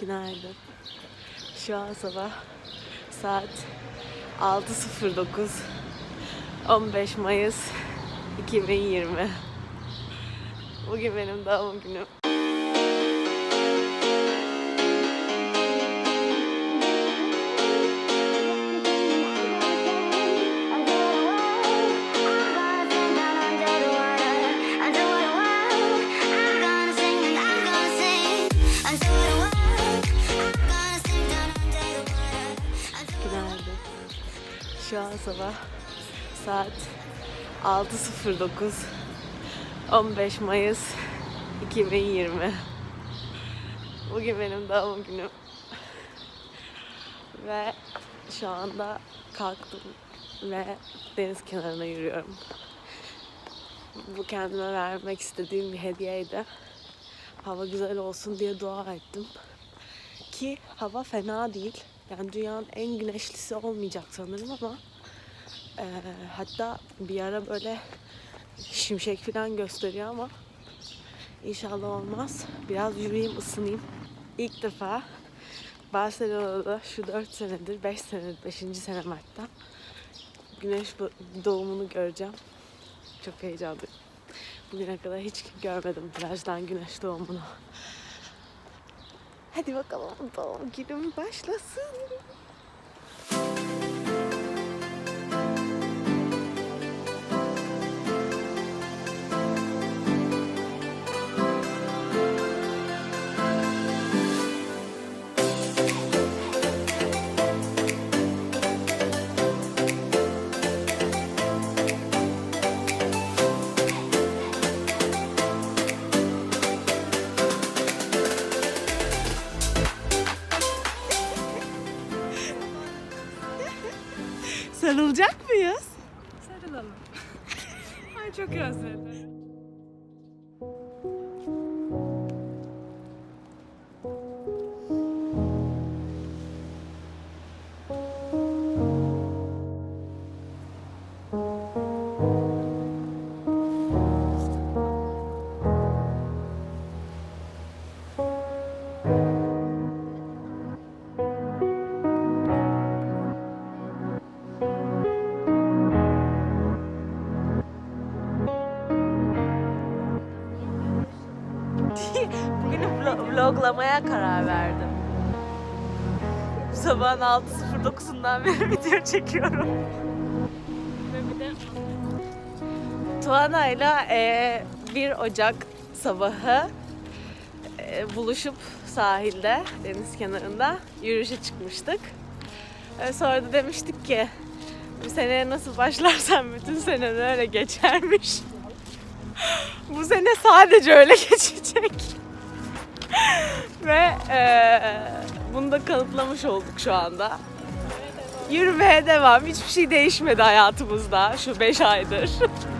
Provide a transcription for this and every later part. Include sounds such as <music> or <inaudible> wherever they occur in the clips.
Günaydın. Şu an sabah saat 6.09. 15 Mayıs 2020. Bugün benim doğum günüm. Sabah saat 6.09. 15 Mayıs 2020. Bugün benim doğum günüm. Ve şu anda kalktım ve deniz kenarına yürüyorum. Bu kendime vermek istediğim bir hediyeydi. Hava güzel olsun diye dua ettim. Ki hava fena değil. Yani dünyanın en güneşlisi olmayacak sanırım ama eee, hatta bir ara böyle şimşek falan gösteriyor ama inşallah olmaz. Biraz yürüyeyim, ısınayım. İlk defa Barcelona'da şu 4 senedir, 5 senedir, 5. senem hatta güneş doğumunu göreceğim. Çok heyecanlıyım. Bugüne kadar hiç görmedim plajdan güneş doğumunu. Hadi bakalım doğum günüm başlasın. Sarılacak mıyız? Sarılalım. <laughs> Ay çok özledim. Bugünü vlo- vloglamaya karar verdim. Sabahın 6.09'undan beri <laughs> video çekiyorum. Ve bir Tuana'yla e, 1 Ocak sabahı e, buluşup sahilde, deniz kenarında yürüyüşe çıkmıştık. E, sonra da demiştik ki bu seneye nasıl başlarsan bütün senen öyle geçermiş. <laughs> bu sene sadece öyle <laughs> geçecek. <laughs> Ve e, bunu da kanıtlamış olduk şu anda. Yürümeye devam. Hiçbir şey değişmedi hayatımızda şu 5 aydır. <laughs>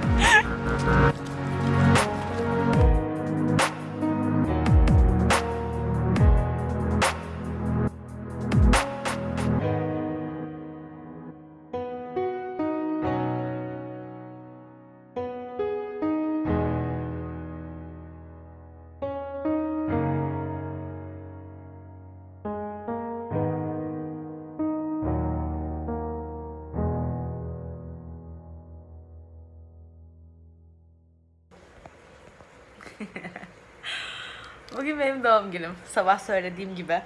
<laughs> Bugün benim doğum günüm. Sabah söylediğim gibi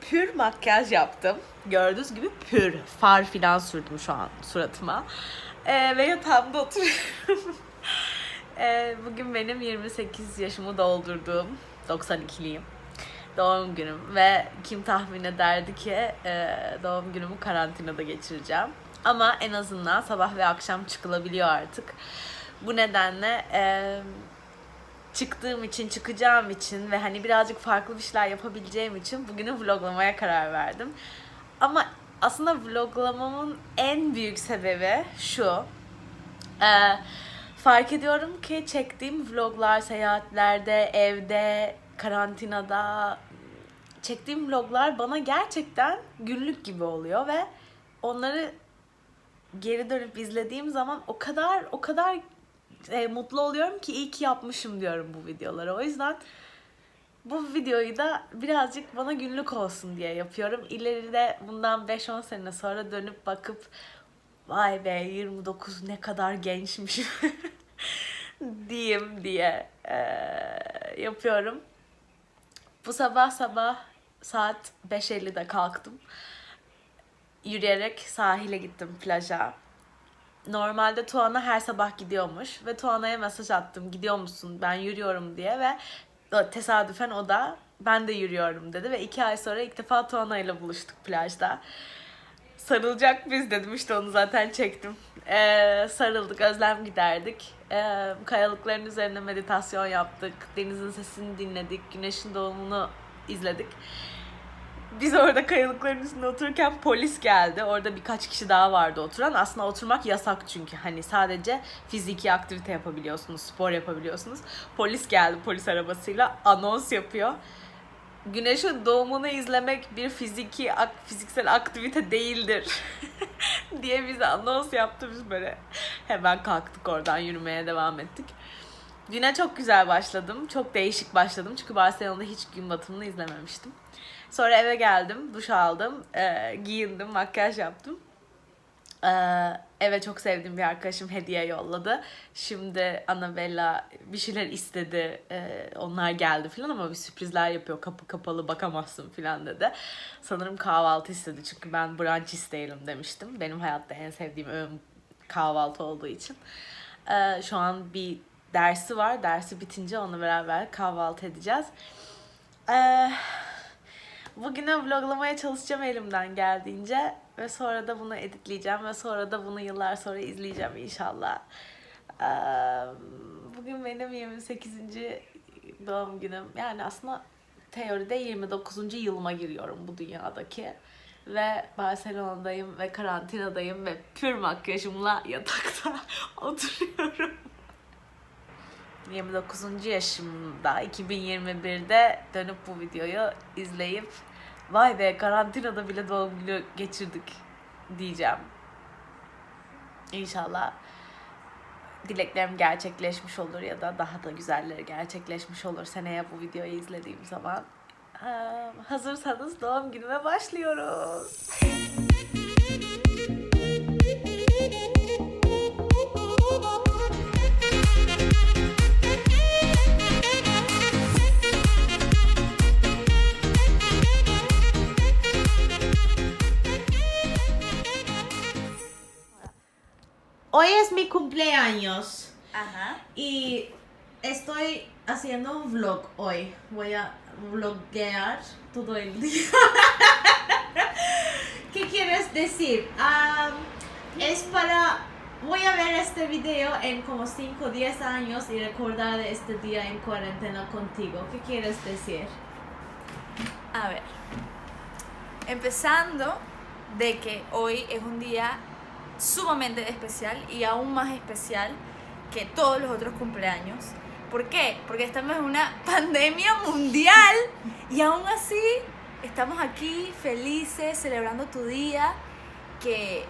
pür makyaj yaptım. Gördüğünüz gibi pür. Far filan sürdüm şu an suratıma. Ee, ve yatağımda oturuyorum. <laughs> Ee, bugün benim 28 yaşımı doldurduğum 92'liyim. Doğum günüm ve kim tahmin ederdi ki e, doğum günümü karantinada geçireceğim. Ama en azından sabah ve akşam çıkılabiliyor artık. Bu nedenle e, çıktığım için, çıkacağım için ve hani birazcık farklı bir şeyler yapabileceğim için bugünü vloglamaya karar verdim. Ama aslında vloglamamın en büyük sebebi şu. Ee, fark ediyorum ki çektiğim vloglar seyahatlerde, evde, karantinada çektiğim vloglar bana gerçekten günlük gibi oluyor ve onları geri dönüp izlediğim zaman o kadar o kadar e, mutlu oluyorum ki iyi ki yapmışım diyorum bu videoları. O yüzden bu videoyu da birazcık bana günlük olsun diye yapıyorum. İleride bundan 5-10 sene sonra dönüp bakıp vay be 29 ne kadar gençmişim <laughs> diyeyim diye eee, yapıyorum. Bu sabah sabah saat 5.50'de kalktım. Yürüyerek sahile gittim plaja. Normalde Tuana her sabah gidiyormuş ve Tuana'ya mesaj attım gidiyor musun ben yürüyorum diye ve tesadüfen o da ben de yürüyorum dedi ve iki ay sonra ilk defa Tuana ile buluştuk plajda. Sarılacak biz dedim işte onu zaten çektim. Ee, sarıldık, özlem giderdik. Ee, kayalıkların üzerine meditasyon yaptık. Denizin sesini dinledik. Güneşin doğumunu izledik. Biz orada kayalıkların üstünde otururken polis geldi. Orada birkaç kişi daha vardı oturan. Aslında oturmak yasak çünkü. Hani sadece fiziki aktivite yapabiliyorsunuz, spor yapabiliyorsunuz. Polis geldi polis arabasıyla anons yapıyor. Güneşin doğumunu izlemek bir fiziki ak- fiziksel aktivite değildir <laughs> diye bize anons yaptı biz böyle hemen kalktık oradan yürümeye devam ettik. Güne çok güzel başladım. Çok değişik başladım. Çünkü Barcelona'da hiç gün batımını izlememiştim. Sonra eve geldim, duş aldım, e, giyindim, makyaj yaptım. Ee, eve çok sevdiğim bir arkadaşım hediye yolladı. Şimdi Annabella bir şeyler istedi. Ee, onlar geldi falan ama bir sürprizler yapıyor. Kapı kapalı bakamazsın falan dedi. Sanırım kahvaltı istedi çünkü ben brunch isteyelim demiştim. Benim hayatta en sevdiğim öğün kahvaltı olduğu için. Ee, şu an bir dersi var. Dersi bitince onunla beraber kahvaltı edeceğiz. Ee, Bugüne vloglamaya çalışacağım elimden geldiğince ve sonra da bunu editleyeceğim ve sonra da bunu yıllar sonra izleyeceğim inşallah. Bugün benim 28. doğum günüm. Yani aslında teoride 29. yılıma giriyorum bu dünyadaki. Ve Barcelona'dayım ve karantinadayım ve pür makyajımla yatakta <laughs> oturuyorum. 29. yaşımda 2021'de dönüp bu videoyu izleyip vay be karantinada bile doğum günü geçirdik diyeceğim. İnşallah dileklerim gerçekleşmiş olur ya da daha da güzelleri gerçekleşmiş olur seneye bu videoyu izlediğim zaman. Hazırsanız doğum günüme başlıyoruz. Hoy es mi cumpleaños. Ajá. Y estoy haciendo un vlog hoy. Voy a vloguear todo el día. <laughs> ¿Qué quieres decir? Es para... Voy a ver este video en como 5 o 10 años y recordar este día en cuarentena contigo. ¿Qué quieres decir? A ver. Empezando de que hoy es un día sumamente especial y aún más especial que todos los otros cumpleaños. ¿Por qué? Porque estamos en una <laughs> pandemia mundial y aún así estamos aquí felices celebrando tu día que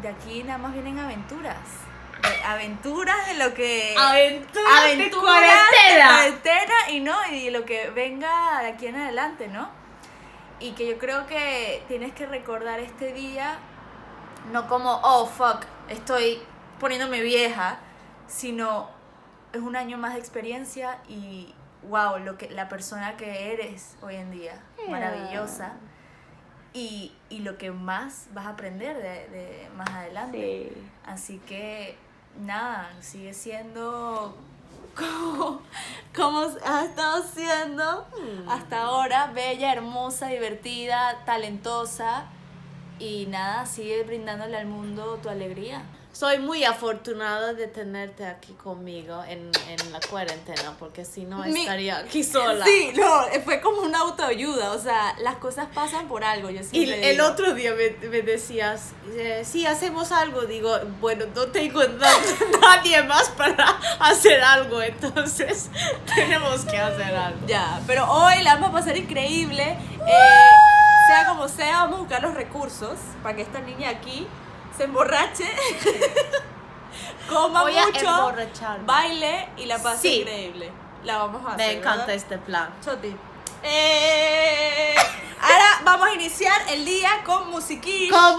de aquí nada más vienen aventuras. De- Aventuras de lo que Aventuras, aventuras de cuarentena y no y lo que venga de aquí en adelante, ¿no? Y que yo creo que tienes que recordar este día no como oh fuck, estoy poniéndome vieja, sino es un año más de experiencia y wow, lo que la persona que eres hoy en día, maravillosa. Y, y lo que más vas a aprender de, de más adelante. Así que nada, sigue siendo <laughs> como, como has estado siendo hasta ahora, bella, hermosa, divertida, talentosa y nada, sigue brindándole al mundo tu alegría. Soy muy afortunada de tenerte aquí conmigo en, en la cuarentena, porque si no Mi- estaría aquí sola. Sí, no, fue como una autoayuda, o sea, las cosas pasan por algo, yo Y el otro día me, me decías, eh, sí, hacemos algo. Digo, bueno, no tengo <laughs> na- nadie más para hacer algo, entonces <laughs> tenemos que hacer algo. Ya, pero hoy la vamos a pasar increíble. eh, sea como sea, vamos a buscar los recursos para que esta niña aquí se emborrache, <laughs> coma Voy mucho, baile y la pase Sí. increíble. la vamos a hacer. Me encanta ¿verdad? este plan. Choti. Eh, ahora vamos a iniciar el día con musiquís. Con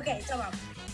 Okay, canım ya.